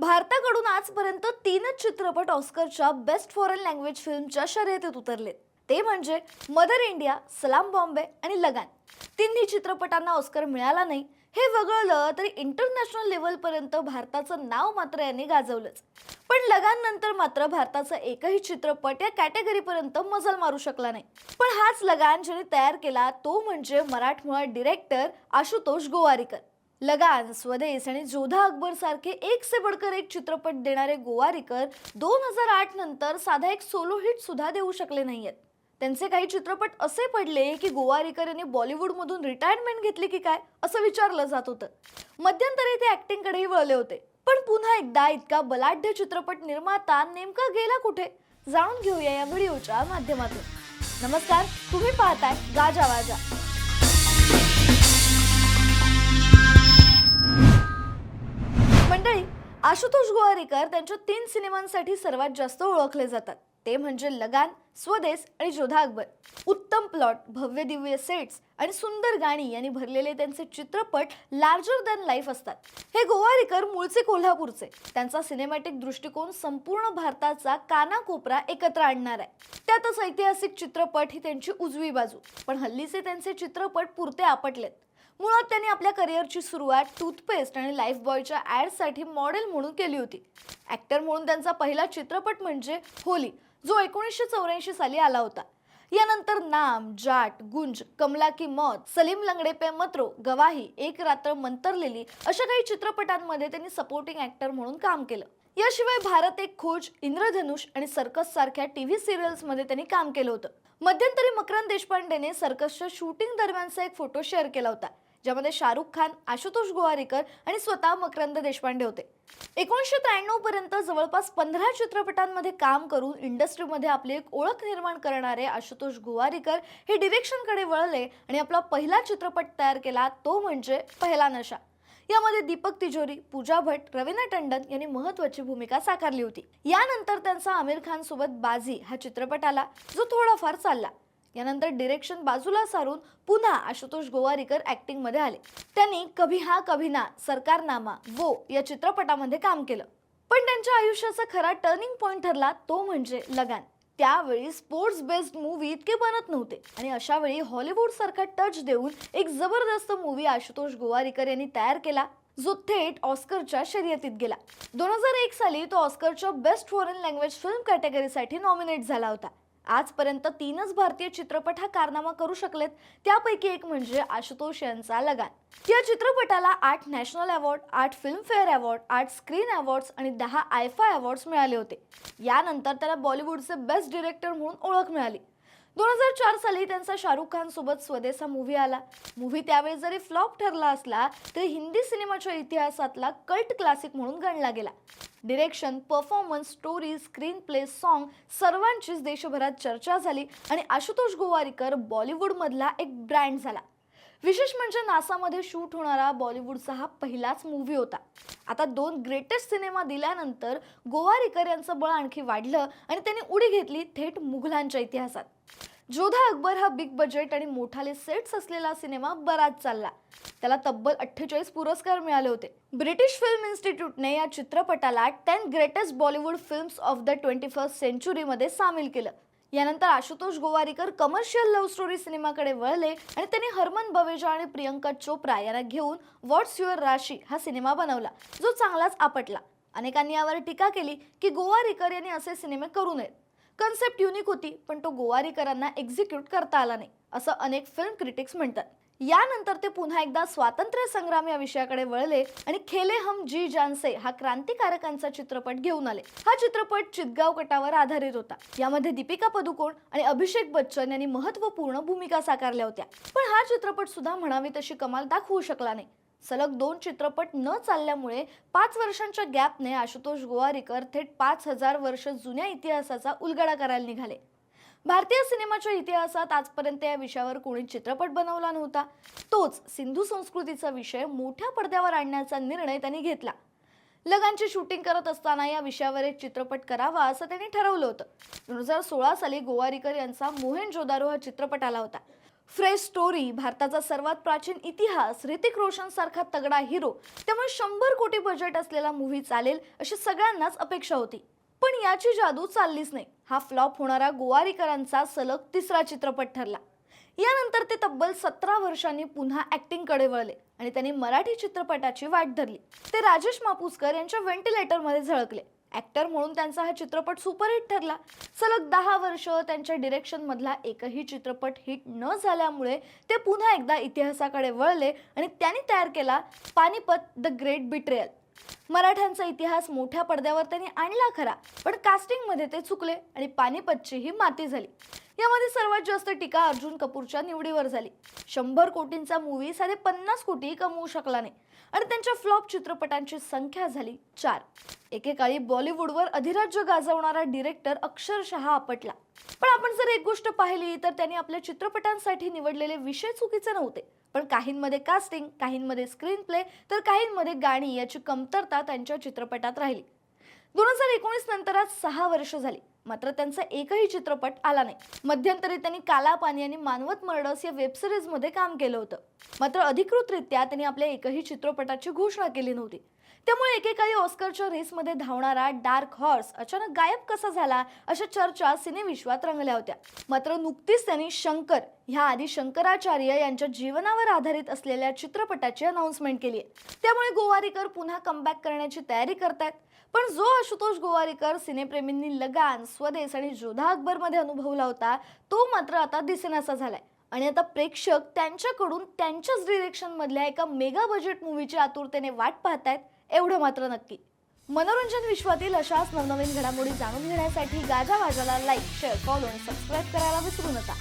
भारताकडून आजपर्यंत तीनच चित्रपट ऑस्करच्या बेस्ट फॉरेन लँग्वेज फिल्मच्या शर्यतीत उतरलेत ते म्हणजे मदर इंडिया सलाम बॉम्बे आणि लगान. तिन्ही चित्रपटांना ऑस्कर मिळाला नाही. हे वगळलं तरी इंटरनॅशनल लेवलपर्यंत भारताचं नाव मात्र यांनी गाजवलंच. पण लगान नंतर मात्र भारताचा एकही चित्रपट या कॅटेगरीपर्यंत मजल मारू शकला नाही. पण हाच लगान ज्याने तयार केला तो म्हणजे मराठमोळा डिरेक्टर आशुतोष गोवारीकर. लगान स्वदेश आणि जोधा अकबर सारखे एक से बडकर एक चित्रपट देणारे गोवारीकर दोन हजार आठ नंतर साधा एक सोलो हिट सुद्धा देऊ शकले नाहीयेत. त्यांचे काही चित्रपट असे पडले की गोवारीकर यांनी बॉलिवूडमधून रिटायरमेंट घेतली की काय असं विचारलं जात होतं. मध्यंतरी ते ऍक्टिंगकडेही वळले होते. पण पुन्हा एकदा इतका बलाढ्य चित्रपट निर्माता नेमका गेला कुठे? जाणून घेऊया या व्हिडिओच्या माध्यमातून. नमस्कार तुम्ही पाहताय गाजा वाजा. मंडळी आशुतोष गोवारीकर त्यांच्या तीन सिनेमांसाठी सर्वात जास्त ओळखले जातात. ते म्हणजे लगान स्वदेश आणि जोधा अकबर. उत्तम प्लॉट भव्य दिव्य सेट्स आणि सुंदर गाणी यांनी भरलेले त्यांचे चित्रपट लार्जर दॅन लाईफ असतात. हे गोवारीकर मूळचे कोल्हापूरचे. त्यांचा सिनेमॅटिक दृष्टिकोन संपूर्ण भारताचा कानाकोपरा एकत्र आणणार आहे. त्यातच ऐतिहासिक चित्रपट ही त्यांची उजवी बाजू. पण हल्लीचे त्यांचे चित्रपट पुरते आपटलेत. मुळात त्यांनी आपल्या करिअरची सुरुवात टूथपेस्ट आणि लाईफ बॉयच्या ॲडसाठी मॉडेल म्हणून केली होती. ॲक्टर म्हणून त्यांचा पहिला चित्रपट म्हणजे होली जो एकोणीसशे चौऱ्याऐंशी साली आला होता. यानंतर नाम जाट गुंज कमला की मौत सलीम लंगडे पे मत्रो गवाही एक रात्र मंतरलेली अशा काही चित्रपटांमध्ये त्यांनी सपोर्टिंग ॲक्टर म्हणून काम केलं. याशिवाय भारत एक खोज इंद्रधनुष आणि सर्कस सारख्या टीव्ही सिरियल्समध्ये त्यांनी काम केलं होतं. मध्यंतरी मकरंद देशपांडेने सर्कसच्या शूटिंग दरम्यानचा एक फोटो शेअर केला होता. ज्यामध्ये शाहरुख खान आशुतोष गोवारीकर आणि स्वतः मकरंद देशपांडे होते. एकोणीसशे त्र्याण्णव पर्यंत जवळपास पंधरा चित्रपटांमध्ये काम करून इंडस्ट्रीमध्ये आपली एक ओळख निर्माण करणारे आशुतोष गोवारीकर हे डिरेक्शनकडे वळले आणि आपला पहिला चित्रपट तयार केला तो म्हणजे पहिला नशा. यामध्ये दीपक तिजोरी पूजा भट रवीना टंडन यांनी महत्वाची भूमिका साकारली होती. यानंतर त्यांचा आमिर खान सोबत बाजी हा चित्रपट आला जो थोडाफार चालला. यानंतर डिरेक्शन बाजूला सारून पुन्हा आशुतोष गोवारीकर ॲक्टिंगमध्ये आले. त्यांनी कभी हा कभी ना सरकारनामा वो या चित्रपटामध्ये काम केलं. पण त्यांच्या आयुष्याचा खरा टर्निंग पॉईंट ठरला तो म्हणजे लगान. त्यावेळी स्पोर्ट्स बेस्ड मूवी इतके बनत नव्हते. आणि अशा वेळी हॉलिवूड सारखा टच देऊन एक जबरदस्त मूवी आशुतोष गोवारीकर यांनी तयार केला जो थेट ऑस्करच्या शर्यतीत गेला. दोन हजार एक साली तो ऑस्करच्या बेस्ट फॉरेन लँग्वेज फिल्म कॅटेगरीसाठी नॉमिनेट झाला होता. आजपर्यंत तीनच भारतीय चित्रपट हा कारनामा करू शकलेत. त्यापैकी एक म्हणजे आशुतोष यांचा लगान. या चित्रपटाला आठ नॅशनल अवॉर्ड आठ फिल्मफेअर अवॉर्ड आठ स्क्रीन अवॉर्ड्स आणि दहा आयफा अवॉर्ड्स मिळाले होते. यानंतर त्याला बॉलिवूडचे बेस्ट डिरेक्टर म्हणून ओळख मिळाली. दोन हजार चार साली त्यांचा शाहरुख खान सोबत स्वदेश हा मूव्ही आला. मूव्ही त्यावेळी जरी फ्लॉप ठरला असला तरी हिंदी सिनेमाच्या इतिहासातला कल्ट क्लासिक म्हणून गणला गेला. Direction performance story screenplay song सर्वांचीच देशभरात चर्चा झाली आणि आशुतोष गोवारीकर बॉलिवूडमधला एक ब्रँड झाला. विशेष म्हणजे नासामध्ये शूट होणारा बॉलिवूडचा हा पहिलाच मूव्ही होता. आता दोन ग्रेटेस्ट सिनेमा दिल्यानंतर गोवारीकर यांचं बळ आणखी वाढलं आणि त्यांनी उडी घेतली थेट मुघलांच्या इतिहासात. जोधा अकबर हा बिग बजेट आणि मोठाले सेट्स असलेला सिनेमा बराच चालला. त्याला तब्बल अठ्ठेचाळीस पुरस्कार मिळाले होते. ब्रिटिश फिल्म इन्स्टिट्यूटने या चित्रपटाला ten greatest Bollywood films of the twenty first सेंचुरीमध्ये सामील केलं. यानंतर Ashutosh Gowariker commercial love story सिनेमाकडे वळले आणि त्यांनी हरमन बवेजा आणि प्रियंका चोप्रा यांना घेऊन व्हॉट्स युअर राशी हा सिनेमा बनवला जो चांगलाच आपटला. अनेकांनी यावर टीका केली की गोवारीकर यांनी असे सिनेमे करू नयेत. कन्सेप्ट युनिक होती पण तो गोवारीकरांना एक्झिक्यूट करता आला नाही असं अनेक फिल्म क्रिटिक्स म्हणतात. यानंतर ते पुन्हा एकदा स्वातंत्र्य संग्राम या विषयाकडे वळले आणि खेले हम जी जानसे हा क्रांतिकारकांचा चित्रपट घेऊन आले. हा चित्रपट चितगाव कटावर आधारित होता. यामध्ये दीपिका पदुकोण आणि अभिषेक बच्चन यांनी महत्त्वपूर्ण भूमिका साकारल्या होत्या. पण हा चित्रपट सुद्धा म्हणावी तशी कमाल दाखवू शकला नाही. सलग दोन चित्रपट न चालल्यामुळे पाच वर्षांच्या गॅपने आशुतोष गोवारीकर थेट पाच हजार वर्ष जुन्या इतिहासाचा उलगडा करायला निघाले. भारतीय सिनेमाच्या इतिहासात आजपर्यंत या विषयावर कोणी चित्रपट बनवला नव्हता. तोच सिंधू संस्कृतीचा विषय मोठ्या पडद्यावर आणण्याचा निर्णय त्यांनी घेतला. लगांची शूटिंग करत असताना या विषयावर एक चित्रपट करावा असं त्यांनी ठरवलं होतं. दोन हजार सोळा साली गोवारीकर यांचा मोहेन जोदारो हा चित्रपट आला होता. फ्रेश स्टोरी भारताचा सर्वात प्राचीन इतिहास ऋतिक रोशन सारखा तगडा हिरो त्यामुळे शंभर कोटी बजेट असलेला मूव्ही चालेल अशी सगळ्यांनाच अपेक्षा होती. पण याची जादू चाललीच नाही. हा फ्लॉप होणारा गोवारीकरांचा सलग तिसरा चित्रपट ठरला. यानंतर ते तब्बल सतरा वर्षांनी पुन्हा ऍक्टिंगकडे वळले आणि त्यांनी मराठी चित्रपटाची वाट धरली. ते राजेश मापुसकर यांच्या व्हेंटिलेटरमध्ये झळकले. ॲक्टर म्हणून त्यांचा हा चित्रपट सुपरहिट ठरला. सलग दहा वर्ष त्यांच्या डिरेक्शनमधला एकही चित्रपट हिट न झाल्यामुळे ते पुन्हा एकदा इतिहासाकडे वळले आणि त्यांनी तयार केला पानिपत द ग्रेट बिट्रेयल मराठ्यांचा इतिहास मोठ्या पडद्यावर त्यांनी आणला खरा पण कास्टिंगमध्ये ते चुकले आणि पानिपतची ही माती झाली. यामध्ये सर्वात जास्त टीका अर्जुन कपूरच्या निवडीवर झाली. शंभर कोटींचा मूवी साधे पन्नास कोटी कमवू शकला नाही. आणि त्यांच्या फ्लॉप चित्रपटांची संख्या झाली चार. एकेकाळी बॉलिवूडवर अधिराज्य गाजवणारा डिरेक्टर अक्षरशः आपटला. पण आपण जर एक गोष्ट पाहिली तर त्यांनी आपल्या चित्रपटांसाठी निवडलेले विषय चुकीचे नव्हते. पण काहींमध्ये कास्टिंग काहींमध्ये स्क्रीन प्ले तर काहींमध्ये गाणी याची कमतरता त्यांच्या चित्रपटात राहिली. दोन हजार एकोणीस नंतर आज सहा वर्ष झाली. मात्र त्यांचा एकही चित्रपट आला नाही. मध्यंतरी त्यांनी काला पाणी आणि मानवत मर्डर्स या वेबसिरीजमध्ये काम केलं होतं. मात्र अधिकृतरित्या त्यांनी आपल्या एकही चित्रपटाची घोषणा केली नव्हती. त्यामुळे एकेकाळी ऑस्करच्या रेसमध्ये धावणारा डार्क हॉर्स अचानक गायब कसा झाला अशा चर्चा सिनेविश्वात रंगल्या होत्या. मात्र नुकतीच त्यांनी शंकर ह्या आधी शंकराचार्य यांच्या जीवनावर आधारित असलेल्या चित्रपटाची अनाउन्समेंट केली आहे. त्यामुळे गोवारीकर पुन्हा कमबॅक करण्याची तयारी करतायत. पण जो आशुतोष गोवारीकर सिनेप्रेमींनी लगान स्वदेश आणि जोधा अकबरमध्ये अनुभवला होता तो मात्र आता दिसेनासा झालाय. आणि आता प्रेक्षक त्यांच्याकडून त्यांच्याच डिरेक्शनमधल्या एका मेगा बजेट मूवीची आतुरतेने वाट पाहतायत. एवढं मात्र नक्की. मनोरंजन विश्वातील अशाच नवनवीन घडामोडी जाणून घेण्यासाठी गाजा वाजाला लाईक शेअर फॉलो आणि सबस्क्राईब करायला विसरू नका.